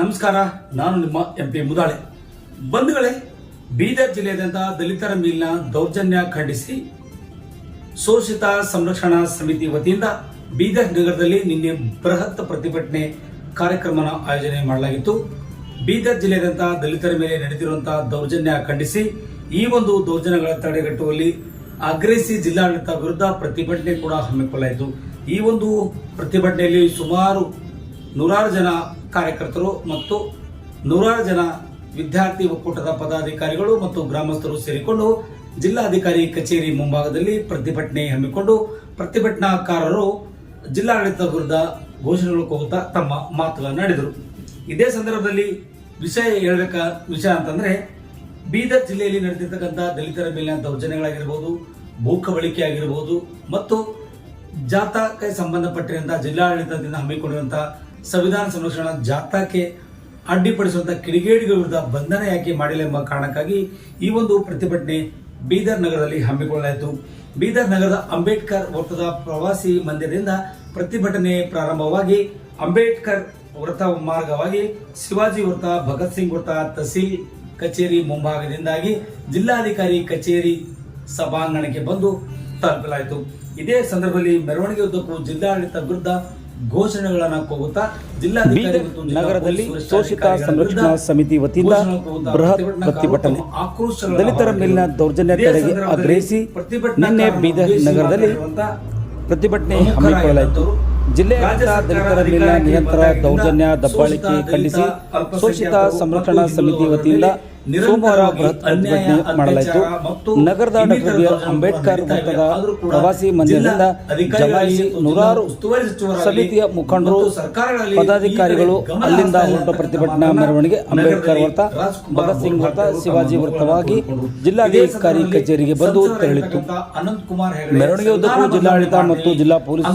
ನಮಸ್ಕಾರ, ನಾನು ನಿಮ್ಮ ಎಂ ಪಿ ಮುದಾಳೆ. ಬಂಧುಗಳೇ, ಬೀದರ್ ಜಿಲ್ಲೆಯಾದ್ಯಂತ ದಲಿತರ ಮೇಲಿನ ದೌರ್ಜನ್ಯ ಖಂಡಿಸಿ ಶೋಷಿತ ಸಂರಕ್ಷಣಾ ಸಮಿತಿ ವತಿಯಿಂದ ಬೀದರ್ ನಗರದಲ್ಲಿ ನಿನ್ನೆ ಬೃಹತ್ ಪ್ರತಿಭಟನೆ ಕಾರ್ಯಕ್ರಮನ ಆಯೋಜನೆ ಮಾಡಲಾಗಿತ್ತು. ಬೀದರ್ ಜಿಲ್ಲೆಯಾದ್ಯಂತ ದಲಿತರ ಮೇಲೆ ನಡೆದಿರುವಂತಹ ದೌರ್ಜನ್ಯ ಖಂಡಿಸಿ ಈ ಒಂದು ದೌರ್ಜನ್ಯಗಳ ತಡೆಗಟ್ಟುವಲ್ಲಿ ಆಗ್ರಹಿಸಿ ಜಿಲ್ಲಾಡಳಿತ ವಿರುದ್ಧ ಪ್ರತಿಭಟನೆ ಕೂಡ ಹಮ್ಮಿಕೊಳ್ಳಲಾಯಿತು. ಈ ಒಂದು ಪ್ರತಿಭಟನೆಯಲ್ಲಿ ಸುಮಾರು ನೂರಾರು ಜನ ಕಾರ್ಯಕರ್ತರು ಮತ್ತು ನೂರಾರು ಜನ ವಿದ್ಯಾರ್ಥಿ ಒಕ್ಕೂಟದ ಪದಾಧಿಕಾರಿಗಳು ಮತ್ತು ಗ್ರಾಮಸ್ಥರು ಸೇರಿಕೊಂಡು ಜಿಲ್ಲಾಧಿಕಾರಿ ಕಚೇರಿ ಮುಂಭಾಗದಲ್ಲಿ ಪ್ರತಿಭಟನೆ ಹಮ್ಮಿಕೊಂಡು ಪ್ರತಿಭಟನಾಕಾರರು ಜಿಲ್ಲಾಡಳಿತ ವಿರುದ್ಧ ಘೋಷಣೆಗಳು ಕೂಗುತ್ತಾ ತಮ್ಮ ಮಾತುಗಳನ್ನು ನಡೆದರು ಇದೇ ಸಂದರ್ಭದಲ್ಲಿ ವಿಷಯ ಹೇಳಬೇಕ ವಿಷಯ ಅಂತಂದ್ರೆ ಬೀದರ್ ಜಿಲ್ಲೆಯಲ್ಲಿ ನಡೆದಿರ್ತಕ್ಕಂಥ ದಲಿತರ ಮೇಲಿನ ದೌರ್ಜನ್ಯಗಳಾಗಿರ್ಬೋದು ಭೂಕಬಳಿಕೆ ಆಗಿರ್ಬೋದು ಮತ್ತು ಜಾಥಾಕ್ಕೆ ಸಂಬಂಧಪಟ್ಟಿರುವಂತಹ ಜಿಲ್ಲಾಡಳಿತದಿಂದ ಹಮ್ಮಿಕೊಂಡಿರುವಂತಹ ಸಂವಿಧಾನ ಸಂರಕ್ಷಣಾ ಜಾಥಾಕ್ಕೆ ಅಡ್ಡಿಪಡಿಸುವಂತಹ ಕಿಡಿಗೇಡಿಗಳ ವಿರುದ್ಧ ಬಂಧನ ಯಾಕೆ ಮಾಡಿಲ್ಲ ಎಂಬ ಕಾರಣಕ್ಕಾಗಿ ಈ ಒಂದು ಪ್ರತಿಭಟನೆ ಬೀದರ್ ನಗರದಲ್ಲಿ ಹಮ್ಮಿಕೊಳ್ಳಲಾಯಿತು. ಬೀದರ್ ನಗರದ ಅಂಬೇಡ್ಕರ್ ವೃತ್ತದ ಪ್ರವಾಸಿ ಮಂದಿರದಿಂದ ಪ್ರತಿಭಟನೆ ಪ್ರಾರಂಭವಾಗಿ ಅಂಬೇಡ್ಕರ್ ವೃತ್ತ ಮಾರ್ಗವಾಗಿ ಶಿವಾಜಿ ವೃತ್ತ, ಭಗತ್ ಸಿಂಗ್ ವೃತ್ತ, ತಹಸೀಲ್ ಕಚೇರಿ ಮುಂಭಾಗದಿಂದಾಗಿ ಜಿಲ್ಲಾಧಿಕಾರಿ ಕಚೇರಿ ಸಭಾಂಗಣಕ್ಕೆ ಬಂದು ತಲುಪಲಾಯಿತು. ಇದೇ ಸಂದರ್ಭದಲ್ಲಿ ಮೆರವಣಿಗೆ ಉದ್ದಕ್ಕೂ ಜಿಲ್ಲಾಡಳಿತ ವಿರುದ್ಧ ಘೋಷಣೆಗಳನ್ನು ಕೂಗುತ್ತಾ ಜಿಲ್ಲಾಧಿಕಾರಿ ನಗರದಲ್ಲಿ ಶೋಷಿತ ಸಂರಕ್ಷಣಾ ಸಮಿತಿ ವತಿಯಿಂದ ಬೃಹತ್ ಪ್ರತಿಭಟನೆ ದಲಿತರ ಮೇಲಿನ. ದೌರ್ಜನ್ಯ ತಡೆಗೆ ಆಗ್ರಹಿಸಿ ನಿನ್ನೆ ಬೀದರ್ ನಗರದಲ್ಲಿ ಪ್ರತಿಭಟನೆ ಹಮ್ಮಿಕೊಳ್ಳಲಾಯಿತು ಜಿಲ್ಲೆಯ ದಲಿತರ ಮೇಲಿನ ನಿರಂತರ ದೌರ್ಜನ್ಯ ದಬ್ಬಾಳಿಕೆ ಖಂಡಿಸಿ ಶೋಷಿತ ಸಂರಕ್ಷಣಾ ಸಮಿತಿ ವತಿಯಿಂದ ಸೋಮವಾರ ಬೃಹತ್ ಪ್ರತಿಭಟನೆ ಮಾಡಲಾಯಿತು. ನಗರದ ಡಾಕ್ಟರ್ ಬಿ ಆರ್ ಅಂಬೇಡ್ಕರ್ ವೃತ್ತದ ಪ್ರವಾಸಿ ಮಂದಿರದಿಂದ ಜಮಾಯಿಸಿ ನೂರಾರು ಸಮಿತಿಯ ಮುಖಂಡರು ಪದಾಧಿಕಾರಿಗಳು ಕಡೆ ಅಲ್ಲಿಂದ ಹೊರಟ ಪ್ರತಿಭಟನಾ ಮೆರವಣಿಗೆ ಅಂಬೇಡ್ಕರ್ ವೃತ್ತ ಭಗತ್ ಸಿಂಗ್ ವೃತ್ತ ಶಿವಾಜಿ ವೃತ್ತವಾಗಿ ಜಿಲ್ಲಾಧಿಕಾರಿ ಕಚೇರಿಗೆ ಬಂದು ತೆರಳಿತು ಮೆರವಣಿಗೆ ಉದ್ದಕ್ಕೂ ಜಿಲ್ಲಾಡಳಿತ ಮತ್ತು ಜಿಲ್ಲಾ ಪೊಲೀಸ್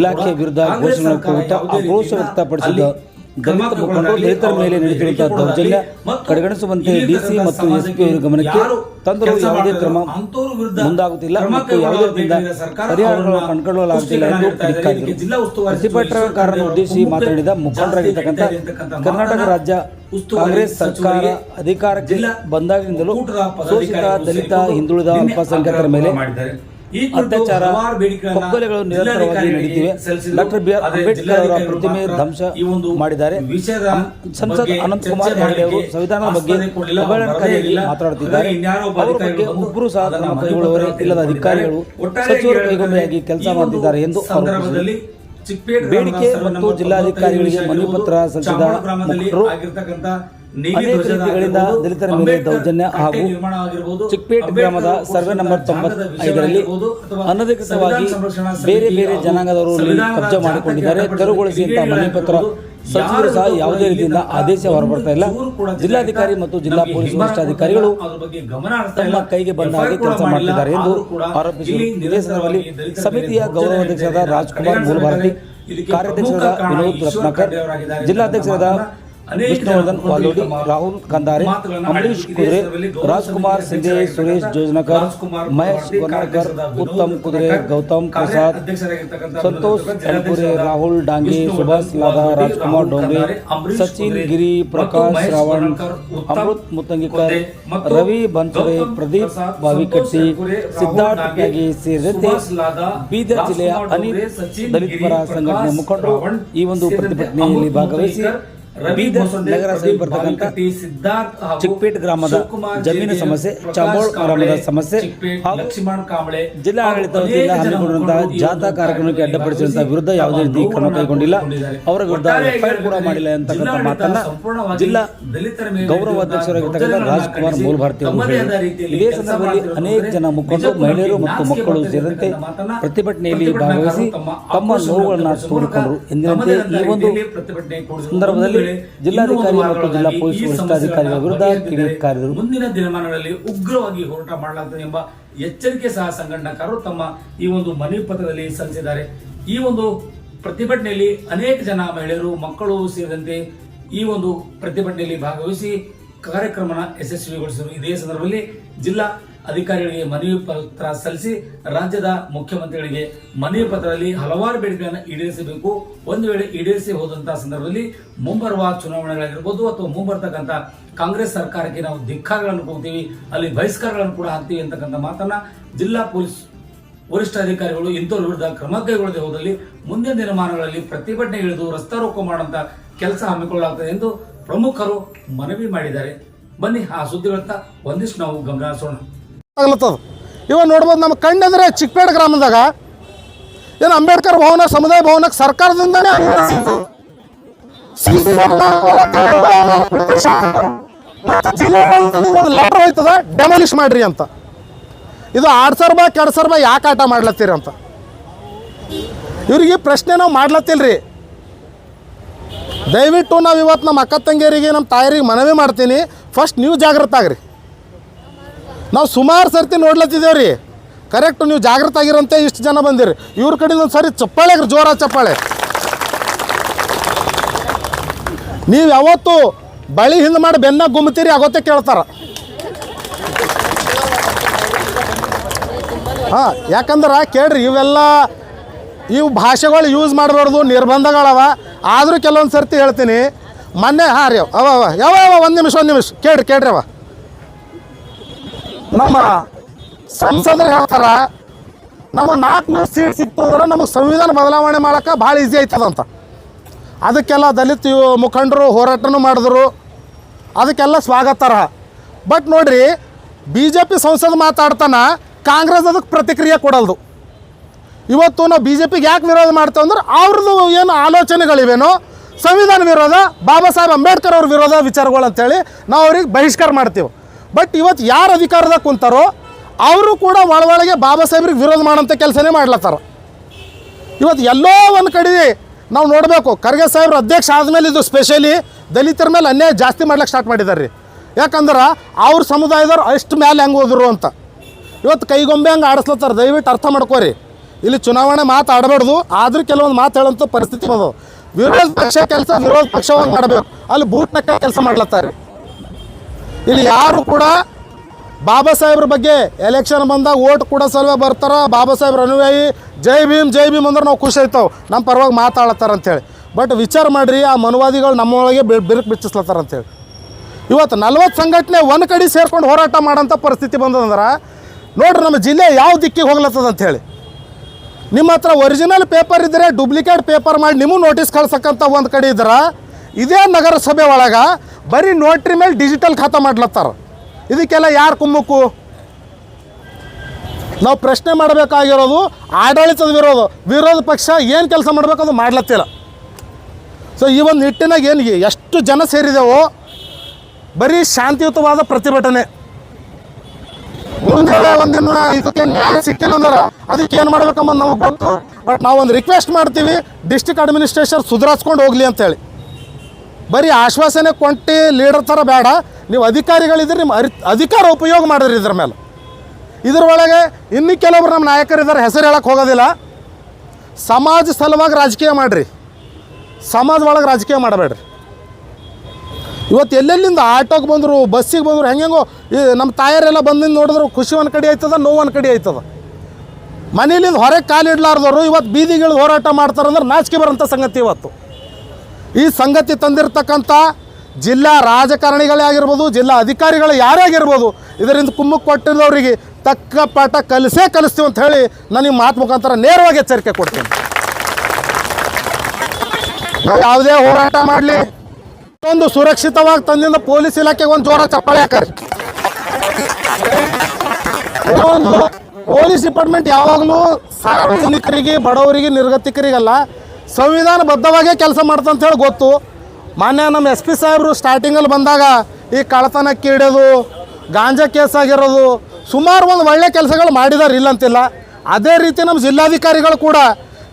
ಇಲಾಖೆ ವಿರುದ್ಧ ಘೋಷಣೆ ಕೂಗುತ್ತಾ ಆಕ್ರೋಶ ವ್ಯಕ್ತಪಡಿಸಿದ ದಲಿತ ಮುಖಂಡರು ದಲಿತರ ಮೇಲೆ ನಡೆದಿರುವಂತಹ ದೌರ್ಜನ್ಯ ಕಡೆಗಣಿಸುವಂತೆ ಡಿಸಿ ಮತ್ತು ಎಸ್ಪಿ ಅವರ ಗಮನಕ್ಕೆ ತಂದರೂ ಯಾವುದೇ ಕ್ರಮ ಮುಂದಾಗುತ್ತಿಲ್ಲ ಮತ್ತು ಯಾವುದೇ ರೀತಿಯಿಂದ ಪರಿಹಾರಗಳನ್ನು ಕಂಡುಕೊಳ್ಳಲಾಗುತ್ತಿಲ್ಲ ಎಂದು ಕಿಡಿಕಾರಿದರು ಪ್ರತಿಭಟನಾಕಾರರನ್ನು ಉದ್ದೇಶಿಸಿ ಮಾತನಾಡಿದ ಮುಖಂಡರಾಗಿರ್ತಕ್ಕಂಥ ಕರ್ನಾಟಕ ರಾಜ್ಯ ಕಾಂಗ್ರೆಸ್ ಸರ್ಕಾರ ಅಧಿಕಾರಕ್ಕೆ ಬಂದಾಗಿನಿಂದಲೂ ಶೋಷಿತ ದಲಿತ ಹಿಂದುಳಿದ ಅಲ್ಪಸಂಖ್ಯಾತರ ಮೇಲೆ ಅತ್ಯಾಚಾರ ಕೊಬ್ಬಲೆಗಳು ನಿರಂತರವಾಗಿ ನಡೆದಿವೆ ಡಾಕ್ಟರ್ ಬಿ ಆರ್ ಅಂಬೇಡ್ಕರ್ ಅವರ ಪ್ರತಿಮೆ ಧ್ವಂಸ ಮಾಡಿದ್ದಾರೆ. ಸಂಸದ ಅನಂತಕುಮಾರ್ ಹೆಗಡೆ ಅವರು ಸಂವಿಧಾನದ ಬಗ್ಗೆ ಅವಹೇಳನಕಾರಿಯಾಗಿ ಮಾತನಾಡುತ್ತಿದ್ದಾರೆ ಅವರ ಬಗ್ಗೆ ಒಬ್ಬರು ಸಹ ಕ್ರಮ ಕೈಗೊಳ್ಳುವವರೇ ಇಲ್ಲದ ಅಧಿಕಾರಿಗಳು ಸಚಿವರು ಕೈಗೊಂಬೆಯಾಗಿ ಕೆಲಸ ಮಾಡುತ್ತಿದ್ದಾರೆ ಎಂದು ಆರೋಪಿಸಿದರು ಬೇಡಿಕೆ ಮತ್ತು ಜಿಲ್ಲಾಧಿಕಾರಿಗಳಿಗೆ ಮನವಿ ಪತ್ರ ಸಲ್ಲಿಸಿದ ರೀತಿಗಳಿಂದ ದಲಿತರ ಮೇಲೆ ದೌರ್ಜನ್ಯ ಹಾಗೂ ಚಿಕ್ಪೇಟ್ ಗ್ರಾಮದ ಸರ್ವೆ ನಂಬರ್ ತೊಂಬತ್ತೈದರಲ್ಲಿ ಅನಧಿಕೃತವಾಗಿ ಬೇರೆ ಬೇರೆ ಜನಾಂಗದವರು ಕಬ್ಜಾ ಮಾಡಿಕೊಂಡಿದ್ದಾರೆ ತೆರವುಗೊಳಿಸಿ ಅಂತ ಮನವಿ ಪತ್ರ ಸಚಿವರು ಸಹ ಯಾವುದೇ ರೀತಿಯಿಂದ ಆದೇಶ ಹೊರಬರ್ತಾ ಇಲ್ಲ. ಜಿಲ್ಲಾಧಿಕಾರಿ ಮತ್ತು ಜಿಲ್ಲಾ ಪೊಲೀಸ್ ವರಿಷ್ಠಾಧಿಕಾರಿಗಳು ತಮ್ಮ ಕೈಗೆ ಬಂದ ಹಾಗೆ ಕೆಲಸ ಮಾಡ್ತಿದ್ದಾರೆ ಎಂದು ಆರೋಪಿಸಿ ಇದೇ ಸಂದರ್ಭದಲ್ಲಿ ಸಮಿತಿಯ ಗೌರವಾಧ್ಯಕ್ಷರಾದ ರಾಜ್ಕುಮಾರ್ ಮೂಲಭಾರತಿ ಕಾರ್ಯಾಧ್ಯಕ್ಷರಾದ ವಿನೋದ್ ರತ್ನಾಕರ್ ಜಿಲ್ಲಾಧ್ಯಕ್ಷರಾದ ವಿಷ್ಣುವರ್ಧನ್ ವಾಲೋಡಿ ರಾಹುಲ್ ಕಂದಾರೆ ಅಂಬರೀಶ್ ಕುದುರೆ ರಾಜ್ಕುಮಾರ್ ಸಿಂಧೆ ಸುರೇಶ್ ಜೋಜ್ನಕರ್ ಮಹೇಶ್ ಗೊನ್ನಕರ್ ಉತ್ತಮ್ ಕುದುರೆ ಗೌತಮ್ ಪ್ರಸಾದ್ ಸಂತೋಷ್ ಎಲ್ಪುರೆ ರಾಹುಲ್ ಡಾಂಗೆ ಸುಭಾಷ್ ಲಾದಾ ರಾಜ್ಕುಮಾರ್ ಡೋಂಗ್ರೆ ಸಚಿನ್ ಗಿರಿ ಪ್ರಕಾಶ್ ರಾವಣ್ ಅಮೃತ್ ಮುತ್ತಂಗಿಕರ್ ರವಿ ಬನ್ಸರೆ ಪ್ರದೀಪ್ ಬಾವಿಕಟ್ಟಿ ಸಿದ್ಧಾರ್ಥ್ ತ್ಯಾಗಿ ಸೇರಿದಂತೆ ಬೀದರ್ ಜಿಲ್ಲೆಯ ಅನೇಕ ದಲಿತ ಪರ ಸಂಘಟನೆ ಮುಖಂಡರು ಈ ಒಂದು ಪ್ರತಿಭಟನೆಯಲ್ಲಿ ಭಾಗವಹಿಸಿ ನಗರ ಸಮೀಪ ಚಿಕ್ಪೇಟ್ ಗ್ರಾಮದ ಜಮೀನು ಸಮಸ್ಯೆ ಚಾಮೋಳ್ ಗ್ರಾಮದ ಸಮಸ್ಯೆ ಹಾಗೂ ಜಿಲ್ಲಾಡಳಿತ ವತಿಯಿಂದ ಹಮ್ಮಿಕೊಂಡಿರುವಂತಹ ಜಾಥಾ ಕಾರ್ಯಕ್ರಮಕ್ಕೆ ಅಡ್ಡಪಡಿಸಿದಂತಹ ವಿರುದ್ಧ ಯಾವುದೇ ರೀತಿ ಕ್ರಮ ಕೈಗೊಂಡಿಲ್ಲ ಅವರ ವಿರುದ್ಧ ಎಫ್ಐಆರ್ ಕೂಡ ಮಾಡಿಲ್ಲ ಅಂತಕ್ಕಂಥ ಮಾತನ್ನ ಜಿಲ್ಲಾ ಗೌರವಾಧ್ಯಕ್ಷರಾಗಿರ್ತಕ್ಕಂಥ ರಾಜ್ಕುಮಾರ್ ಮೂಲಭಾರತಿ ಅವರು ಹೇಳಿದರು. ಇದೇ ಸಂದರ್ಭದಲ್ಲಿ ಅನೇಕ ಜನ ಮುಖಂಡರು ಮಹಿಳೆಯರು ಮತ್ತು ಮಕ್ಕಳು ಸೇರಿದಂತೆ ಪ್ರತಿಭಟನೆಯಲ್ಲಿ ಭಾಗವಹಿಸಿ ತಮ್ಮ ನೋವುಗಳನ್ನು ತೋಡಿಕೊಂಡರು ಎಂದಿನಂತೆ ಈ ಒಂದು ಸಂದರ್ಭದಲ್ಲಿ ಜಿಲ್ಲಾಧಿಕಾರಿ ಮತ್ತು ಜಿಲ್ಲಾ ಪೊಲೀಸ್ ವರಿಷ್ಠಾಧಿಕಾರಿಗಳ ವಿರುದ್ಧ ಕಿಡಿಕಾರಿದರು ಮುಂದಿನ ದಿನಮಾನಗಳಲ್ಲಿ ಉಗ್ರವಾಗಿ ಹೋರಾಟ ಮಾಡಲಾಗುತ್ತದೆ ಎಂಬ ಎಚ್ಚರಿಕೆ ಸಹ ಸಂಘಟನಾಕಾರರು ತಮ್ಮ ಈ ಒಂದು ಮನವಿ ಪತ್ರದಲ್ಲಿ ಸಲ್ಲಿಸಿದ್ದಾರೆ. ಈ ಒಂದು ಪ್ರತಿಭಟನೆಯಲ್ಲಿ ಅನೇಕ ಜನ ಮಹಿಳೆಯರು ಮಕ್ಕಳು ಸೇರಿದಂತೆ ಈ ಒಂದು ಪ್ರತಿಭಟನೆಯಲ್ಲಿ ಭಾಗವಹಿಸಿ ಕಾರ್ಯಕ್ರಮನ ಯಶಸ್ವಿಗೊಳಿಸಿದರು. ಇದೇ ಸಂದರ್ಭದಲ್ಲಿ ಜಿಲ್ಲಾ ಅಧಿಕಾರಿಗಳಿಗೆ ಮನವಿ ಪತ್ರ ಸಲ್ಲಿಸಿ ರಾಜ್ಯದ ಮುಖ್ಯಮಂತ್ರಿಗಳಿಗೆ ಮನವಿ ಪತ್ರದಲ್ಲಿ ಹಲವಾರು ಬೇಡಿಕೆಗಳನ್ನು ಈಡೇರಿಸಬೇಕು. ಒಂದು ವೇಳೆ ಈಡೇರಿಸಿ ಹೋದಂತಹ ಸಂದರ್ಭದಲ್ಲಿ ಮುಂಬರುವ ಚುನಾವಣೆಗಳಾಗಿರ್ಬೋದು ಅಥವಾ ಮುಂಬರ್ತಕ್ಕಂಥ ಕಾಂಗ್ರೆಸ್ ಸರ್ಕಾರಕ್ಕೆ ನಾವು ಧಿಕ್ಕಾರಗಳನ್ನು ಕೊಡ್ತೀವಿ, ಅಲ್ಲಿ ಬಹಿಷ್ಕಾರಗಳನ್ನು ಕೂಡ ಹಾಕ್ತೀವಿ ಅಂತಕ್ಕಂಥ ಮಾತನ್ನ ಜಿಲ್ಲಾ ಪೊಲೀಸ್ ವರಿಷ್ಠಾಧಿಕಾರಿಗಳು ಇಂಥವ್ರ ವಿರುದ್ಧ ಕ್ರಮ ಕೈಗೊಳ್ಳದೆ ಹೋದಲ್ಲಿ ಮುಂದಿನ ದಿನಮಾನಗಳಲ್ಲಿ ಪ್ರತಿಭಟನೆ ಇಳಿದು ರಸ್ತಾ ರೋಕೋ ಮಾಡುವಂತ ಕೆಲಸ ಹಮ್ಮಿಕೊಳ್ಳಲಾಗುತ್ತದೆ ಎಂದು ಪ್ರಮುಖರು ಮನವಿ ಮಾಡಿದ್ದಾರೆ. ಬನ್ನಿ ಆ ಸುದ್ದಿಗಳತ್ತ ಒಂದಿಷ್ಟು ನಾವು ಗಮನ ಆಗ್ಲತ್ತದ ಇವಾಗ ನೋಡ್ಬೋದು ನಮ್ಮ ಕಣ್ಣೆದ್ರೆ ಚಿಕ್ಕಪೇಟೆ ಗ್ರಾಮದಾಗ ಏನು ಅಂಬೇಡ್ಕರ್ ಭವನ, ಸಮುದಾಯ ಭವನಕ್ಕೆ ಸರ್ಕಾರದಿಂದನೇ ಲೆಟರ್ ಹೋಯ್ತದ ಡೆಮಾಲಿಷ್ ಮಾಡ್ರಿ ಅಂತ. ಇದು ಆರು ಸಾವಿರ ರೂಪಾಯಿ ಎರಡು ಸಾವಿರ ರೂಪಾಯಿ ಯಾಕೆ ಆಟ ಮಾಡ್ಲತ್ತೀರಿ ಅಂತ. ಇವ್ರಿಗೆ ಪ್ರಶ್ನೆ ನಾವು ಮಾಡ್ಲತ್ತಿಲ್ರಿ. ದಯವಿಟ್ಟು ನಾವು ಇವತ್ತು ನಮ್ಮ ಅಕ್ಕ ತಂಗಿಯರಿಗೆ, ನಮ್ಮ ತಾಯರಿಗೆ ಮನವಿ ಮಾಡ್ತೀನಿ. ಫಸ್ಟ್ ನೀವು ಜಾಗೃತ ಆಗ್ರಿ. ನಾವು ಸುಮಾರು ಸರ್ತಿ ನೋಡ್ಲತ್ತಿದ್ದೇವೆ ರೀ. ಕರೆಕ್ಟ್ ನೀವು ಜಾಗೃತ ಆಗಿರೋಂತೆ ಇಷ್ಟು ಜನ ಬಂದಿರಿ. ಇವ್ರ ಕಡೆಯಿಂದ ಒಂದು ಸರಿ ಚಪ್ಪಾಳೆ ಜೋರ ಚಪ್ಪಾಳೆ. ನೀವು ಯಾವತ್ತು ಬಳಿ ಹಿಂದೆ ಮಾಡಿ ಬೆನ್ನ ಗುಮ್ತೀರಿ, ಆಗೋತ್ತೆ ಕೇಳ್ತಾರ. ಹಾಂ, ಯಾಕಂದ್ರೆ ಕೇಳ್ರಿ, ಇವೆಲ್ಲ ಇವು ಭಾಷೆಗಳು ಯೂಸ್ ಮಾಡಬಾರ್ದು, ನಿರ್ಬಂಧಗಳವ. ಆದರೂ ಕೆಲವೊಂದು ಸರ್ತಿ ಹೇಳ್ತೀನಿ. ಮೊನ್ನೆ, ಹಾಂ ರೀ, ಅವ ಅವ, ಯಾವ ಯಾವ, ಒಂದು ನಿಮಿಷ ಒಂದು ನಿಮಿಷ. ಕೇಳ್ರಿ ಕೇಳ್ರಿ ಅವ. ನಮ್ಮ ಸಂಸದರು ಹೇಳ್ತಾರ ನಮ್ಮ ನಾಲ್ಕು ಸೀಟ್ ಸಿಕ್ತು ಅಂದ್ರೆ ನಮಗೆ ಸಂವಿಧಾನ ಬದಲಾವಣೆ ಮಾಡೋಕೆ ಭಾಳ ಈಸಿ ಆಯ್ತದಂತ ಅದಕ್ಕೆಲ್ಲ ದಲಿತ ಮುಖಂಡರು ಹೋರಾಟನೂ ಮಾಡಿದ್ರು. ಅದಕ್ಕೆಲ್ಲ ಸ್ವಾಗತಾರ ಬಟ್ ನೋಡ್ರಿ ಬಿ ಜೆ ಪಿ ಸಂಸದ ಮಾತಾಡ್ತಾನ, ಕಾಂಗ್ರೆಸ್ ಅದಕ್ಕೆ ಪ್ರತಿಕ್ರಿಯೆ ಕೊಡಲ್ದು. ಇವತ್ತು ನಾವು ಬಿ ಜೆ ಪಿಗೆ ಯಾಕೆ ವಿರೋಧ ಮಾಡ್ತೇವೆ ಅಂದ್ರೆ ಅವ್ರದ್ದು ಏನು ಆಲೋಚನೆಗಳಿವೇನೋ, ಸಂವಿಧಾನ ವಿರೋಧ, ಬಾಬಾ ಸಾಹೇಬ್ ಅಂಬೇಡ್ಕರ್ ಅವ್ರ ವಿರೋಧ ವಿಚಾರಗಳು ಅಂತೇಳಿ ನಾವು ಅವ್ರಿಗೆ ಬಹಿಷ್ಕಾರ ಮಾಡ್ತೀವಿ. ಬಟ್ ಇವತ್ತು ಯಾರು ಅಧಿಕಾರದಾಗ ಕುಂತಾರೋ ಅವರು ಕೂಡ ಒಳಗೆ ಬಾಬಾ ಸಾಹೇಬ್ರಿಗೆ ವಿರೋಧ ಮಾಡೋಂಥ ಕೆಲಸನೇ ಮಾಡ್ಲತ್ತಾರ. ಇವತ್ತು ಎಲ್ಲೋ ಒಂದು ಕಡೆ ನಾವು ನೋಡಬೇಕು, ಖರ್ಗೆ ಸಾಹೇಬ್ರು ಅಧ್ಯಕ್ಷ ಆದಮೇಲೆ ಇದು ಸ್ಪೆಷಲಿ ದಲಿತರ ಮೇಲೆ ಅನ್ಯಾಯ ಜಾಸ್ತಿ ಮಾಡ್ಲಿಕ್ಕೆ ಸ್ಟಾರ್ಟ್ ಮಾಡಿದ್ದಾರೆ ರೀ ಯಾಕಂದ್ರೆ ಅವ್ರ ಸಮುದಾಯದವ್ರು ಅಷ್ಟು ಮೇಲೆ ಹೆಂಗೆ ಹೋದರು ಅಂತ. ಇವತ್ತು ಕೈಗೊಂಬೆ ಹಂಗೆ ಆಡಿಸ್ಲತ್ತಾರ, ದಯವಿಟ್ಟು ಅರ್ಥ ಮಾಡ್ಕೋರಿ. ಇಲ್ಲಿ ಚುನಾವಣೆ ಮಾತು ಆಡಬಾರ್ದು, ಆದರೂ ಕೆಲವೊಂದು ಮಾತು ಹೇಳೋಂಥ ಪರಿಸ್ಥಿತಿ ಬಂದವು ವಿರೋಧ ಪಕ್ಷ ಕೆಲಸ, ವಿರೋಧ ಪಕ್ಷವಾಗಿ ಮಾಡಬೇಕು. ಅಲ್ಲಿ ಬೂಟ್ನಕ್ಕ ಕೆಲಸ ಮಾಡ್ಲತ್ತಾರೆ ಇಲ್ಲಿ ಯಾರು ಕೂಡ ಬಾಬಾ ಸಾಹೇಬ್ರ ಬಗ್ಗೆ ಎಲೆಕ್ಷನ್ ಬಂದಾಗ ಓಟ್ ಕೂಡ ಸಲುವೆ ಬರ್ತಾರೆ. ಬಾಬಾ ಸಾಹೇಬ್ರ ಅನುಯಾಯಿ. ಜೈ ಭೀಮ್ ಜೈ ಭೀಮ್ ಅಂದ್ರೆ ನಾವು ಖುಷಿ ಆಯ್ತಾವ. ನಮ್ಮ ಪರವಾಗಿ ಮಾತಾಡ್ತಾರ ಅಂತೇಳಿ. ಬಟ್ ವಿಚಾರ ಮಾಡ್ರಿ, ಆ ಮನುವಾದಿಗಳು ನಮ್ಮೊಳಗೆ ಬಿರುಕು ಬಿಚ್ಚಿಸ್ಲತ್ತಾರ ಅಂತೇಳಿ. ಇವತ್ತು ನಲ್ವತ್ತು ಸಂಘಟನೆ ಒಂದು ಕಡೆ ಸೇರ್ಕೊಂಡು ಹೋರಾಟ ಮಾಡೋಂಥ ಪರಿಸ್ಥಿತಿ ಬಂದದಂದ್ರೆ, ನೋಡ್ರಿ ನಮ್ಮ ಜಿಲ್ಲೆ ಯಾವ ದಿಕ್ಕಿಗೆ ಹೋಗ್ಲತ್ತದ ಅಂತೇಳಿ. ನಿಮ್ಮ ಹತ್ರ ಒರಿಜಿನಲ್ ಪೇಪರ್ ಇದ್ದರೆ ಡೂಪ್ಲಿಕೇಟ್ ಪೇಪರ್ ಮಾಡಿ ನಿಮಗೆ ನೋಟಿಸ್ ಕಳ್ಸಕ್ಕಂಥ ಒಂದು ಕಡೆ ಇದ್ರೆ, ಇದೇ ನಗರಸಭೆ ಒಳಗೆ ಬರೀ ನೋಟ್ರಿ ಮೇಲೆ ಡಿಜಿಟಲ್ ಖಾತೆ ಮಾಡ್ಲತ್ತಾರ. ಇದಕ್ಕೆಲ್ಲ ಯಾರು ಕುಮ್ಮಕ್ಕು? ನಾವು ಪ್ರಶ್ನೆ ಮಾಡಬೇಕಾಗಿರೋದು ಆಡಳಿತದ ವಿರೋಧ. ವಿರೋಧ ಪಕ್ಷ ಏನು ಕೆಲಸ ಮಾಡಬೇಕು ಅದು ಮಾಡ್ಲತ್ತಿಲ್ಲ. ಸೊ ಈ ಒಂದು ನಿಟ್ಟಿನಾಗ ಏನು ಎಷ್ಟು ಜನ ಸೇರಿದೆವೋ, ಬರೀ ಶಾಂತಿಯುತವಾದ ಪ್ರತಿಭಟನೆ. ಮುಂದೆ ಇದಕ್ಕೆ ಸಿಕ್ಕಿಲ್ಲ ಅಂದ್ರೆ ಅದಕ್ಕೆ ಏನು ಮಾಡ್ಬೇಕಂಬ ನಮಗೆ ಗೊತ್ತು. ಬಟ್ ನಾವು ಒಂದು ರಿಕ್ವೆಸ್ಟ್ ಮಾಡ್ತೀವಿ ಡಿಸ್ಟಿಕ್ ಅಡ್ಮಿನಿಸ್ಟ್ರೇಷನ್ ಸುಧಾರಿಸ್ಕೊಂಡು ಹೋಗ್ಲಿ ಅಂತೇಳಿ. ಬರೀ ಆಶ್ವಾಸನೆ ಕೊಂಟಿ ಲೀಡರ್ ಥರ ಬೇಡ. ನೀವು ಅಧಿಕಾರಿಗಳಿದ್ರೆ ನಿಮ್ಮ ಅರಿ ಅಧಿಕಾರ ಉಪಯೋಗ ಮಾಡಿದ್ರಿ ಇದ್ರ ಮೇಲೆ. ಇದರೊಳಗೆ ಇನ್ನು ಕೆಲವರು ನಮ್ಮ ನಾಯಕರಿದ್ದಾರೆ, ಹೆಸರು ಹೇಳಕ್ಕೆ ಹೋಗೋದಿಲ್ಲ. ಸಮಾಜ ಸಲುವಾಗಿ ರಾಜಕೀಯ ಮಾಡಿರಿ. ಸಮಾಜ ಒಳಗೆ ರಾಜಕೀಯ ಮಾಡಬೇಡ್ರಿ. ಇವತ್ತು ಎಲ್ಲೆಲ್ಲಿಂದ ಆಟೋಗೆ ಬಂದರು, ಬಸ್ಸಿಗೆ ಬಂದರು, ಹೆಂಗೆಂಗೋ ಈ ನಮ್ಮ ತಾಯರೆಲ್ಲ ಬಂದಿಂದ ನೋಡಿದ್ರು ಖುಷಿ ಒಂದು ಕಡೆ ಆಯ್ತದ, ನೋವು ಒಂದು ಕಡೆ ಆಯ್ತದ. ಮನೇಲಿಂದ ಹೊರಗೆ ಕಾಲಿಡ್ಲಾರ್ದವರು, ಇವತ್ತು ಬೀದಿಗಳು ಹೋರಾಟ ಮಾಡ್ತಾರಂದ್ರೆ ನಾಚಿಕೆ ಬರೋಂಥ ಸಂಗತಿ ಇವತ್ತು. ಈ ಸಂಗತಿ ತಂದಿರತಕ್ಕಂಥ ಜಿಲ್ಲಾ ರಾಜಕಾರಣಿಗಳೇ ಆಗಿರ್ಬೋದು, ಜಿಲ್ಲಾ ಅಧಿಕಾರಿಗಳು ಯಾರೇ ಆಗಿರ್ಬೋದು, ಇದರಿಂದ ಕುಮ್ಮಕ್ಕೆ ಕೊಟ್ಟಿರೋರಿಗೆ ತಕ್ಕ ಪಾಠ ಕಲಿಸೇ ಕಲಿಸ್ತೀವಿ ಅಂತ ಹೇಳಿ ನನಗೆ ಮಾತು ಮುಖಾಂತರ ನೇರವಾಗಿ ಎಚ್ಚರಿಕೆ ಕೊಡ್ತೀನಿ. ಯಾವುದೇ ಹೋರಾಟ ಮಾಡಲಿ. ಒಂದು ಸುರಕ್ಷಿತವಾಗಿ ತಂದಿಂದ ಪೊಲೀಸ್ ಇಲಾಖೆಗೆ ಒಂದು ಜೋರ ಚಪ್ಪಾಳೆ ಹಾಕರಿ ಪೊಲೀಸ್ ಡಿಪಾರ್ಟ್ಮೆಂಟ್ ಯಾವಾಗಲೂ ಸಾರ್ವಜನಿಕರಿಗೆ, ಬಡವರಿಗೆ, ನಿರ್ಗತಿಕರಿಗಲ್ಲ ಸಂವಿಧಾನಬದ್ಧವಾಗೇ ಕೆಲಸ ಮಾಡ್ತಂತ ಹೇಳಿ ಗೊತ್ತು. ಮಾನ್ಯ ನಮ್ಮ ಎಸ್ ಪಿ ಸಾಹೇಬರು ಸ್ಟಾರ್ಟಿಂಗಲ್ಲಿ ಬಂದಾಗ ಈ ಕಳ್ಳತನ ಕೀಡೋದು ಗಾಂಜಾ ಕೇಸ್ ಆಗಿರೋದು ಸುಮಾರು ಒಂದು ಒಳ್ಳೆ ಕೆಲಸಗಳು ಮಾಡಿದಾರೆ ಇಲ್ಲಂತಿಲ್ಲ. ಅದೇ ರೀತಿ ನಮ್ಮ ಜಿಲ್ಲಾಧಿಕಾರಿಗಳು ಕೂಡ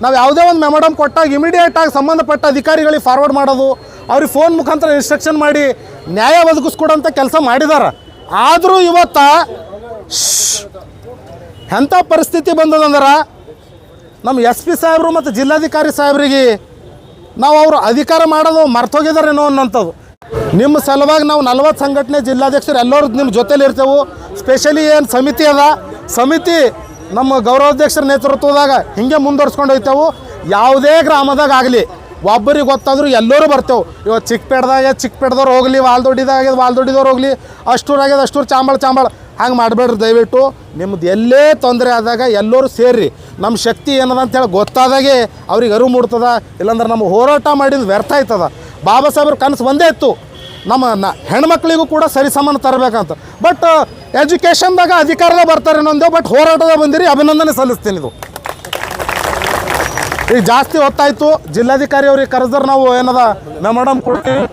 ನಾವು ಯಾವುದೇ ಒಂದು ಮೆಮೊಡಮ್ ಕೊಟ್ಟಾಗ ಇಮಿಡಿಯೇಟಾಗಿ ಸಂಬಂಧಪಟ್ಟ ಅಧಿಕಾರಿಗಳಿಗೆ ಫಾರ್ವರ್ಡ್ ಮಾಡೋದು, ಅವ್ರಿಗೆ ಫೋನ್ ಮುಖಾಂತರ ಇನ್ಸ್ಟ್ರಕ್ಷನ್ ಮಾಡಿ ನ್ಯಾಯ ಒದಗಿಸ್ಕೊಡೋಂಥ ಕೆಲಸ ಮಾಡಿದ್ದಾರೆ ಆದರೂ ಇವತ್ತು ಎಂಥ ಪರಿಸ್ಥಿತಿ ಬಂದದಂದ್ರೆ ನಮ್ಮ ಎಸ್ ಪಿ ಸಾಹೇಬರು ಮತ್ತು ಜಿಲ್ಲಾಧಿಕಾರಿ ಸಾಹೇಬರಿಗೆ ನಾವು ಅವರು ಅಧಿಕಾರ ಮಾಡೋದು ಮರ್ತೋಗಿದಾರೇನೋ ಅನ್ನೋಂಥದ್ದು. ನಿಮ್ಮ ಸಲುವಾಗಿ ನಾವು ನಲ್ವತ್ತು ಸಂಘಟನೆ ಜಿಲ್ಲಾಧ್ಯಕ್ಷರು ಎಲ್ಲರೂ ನಿಮ್ಮ ಜೊತೇಲಿ ಇರ್ತೇವೆ. ಸ್ಪೆಷಲಿ ಏನು ಸಮಿತಿ ಅದ? ಸಮಿತಿ ನಮ್ಮ ಗೌರವಾಧ್ಯಕ್ಷರ ನೇತೃತ್ವದಾಗ ಹಿಂಗೆ ಮುಂದುವರ್ಸ್ಕೊಂಡು ಹೋಗ್ತೇವೆ. ಯಾವುದೇ ಗ್ರಾಮದಾಗ ಆಗಲಿ, ಒಬ್ಬರಿಗೆ ಗೊತ್ತಾದರೂ ಎಲ್ಲರೂ ಬರ್ತೇವೆ. ಇವತ್ತು ಚಿಕ್ಕಪೇಟದಾಗ, ಚಿಕ್ಕಪೇಟದವ್ರು ಹೋಗಲಿ, ವಾಲ್ದೊಡ್ಡಿದಾಗ ವಾಲ್ದೊಡ್ಡಿದವ್ರು ಹೋಗಲಿ, ಅಷ್ಟೂರಾಗ್ಯದ, ಅಷ್ಟೂರು ಚಾಂಬಳ ಚಾಂಬಳ. ಹಂಗೆ ಮಾಡಬೇಡ್ರಿ ದಯವಿಟ್ಟು. ನಿಮ್ದು ಎಲ್ಲೇ ತೊಂದರೆ ಆದಾಗ ಎಲ್ಲರೂ ಸೇರಿ ನಮ್ಮ ಶಕ್ತಿ ಏನದ ಅಂತೇಳಿ ಗೊತ್ತಾದಾಗೆ ಅವ್ರಿಗೆ ಅರಿವು ಮೂಡ್ತದ. ಇಲ್ಲಾಂದ್ರೆ ನಮ್ಮ ಹೋರಾಟ ಮಾಡಿದ ವ್ಯರ್ಥ ಆಯ್ತದ. ಬಾಬಾ ಸಾಹೇಬ್ರ ಕನಸು ಒಂದೇ ಇತ್ತು. ನಮ್ಮ ನ ಹೆಣ್ಮಕ್ಳಿಗೂ ಕೂಡ ಸರಿ ಸಮಾನ ತರಬೇಕಂತ. ಬಟ್ ಎಜುಕೇಷನ್ದಾಗ ಅಧಿಕಾರದ ಬರ್ತಾರೆ ನಂದು ಬಟ್ ಹೋರಾಟದ ಬಂದಿರಿ, ಅಭಿನಂದನೆ ಸಲ್ಲಿಸ್ತೀನಿ ಇದು. ಈಗ ಜಾಸ್ತಿ ಹೊತ್ತಾಯ್ತು. ಜಿಲ್ಲಾಧಿಕಾರಿ ಅವ್ರಿಗೆ ಕರೆದ್ರೆ ನಾವು ಏನದ ಮೆಮೋಡಮ್ ಕೊಡ್ತೀವಿ.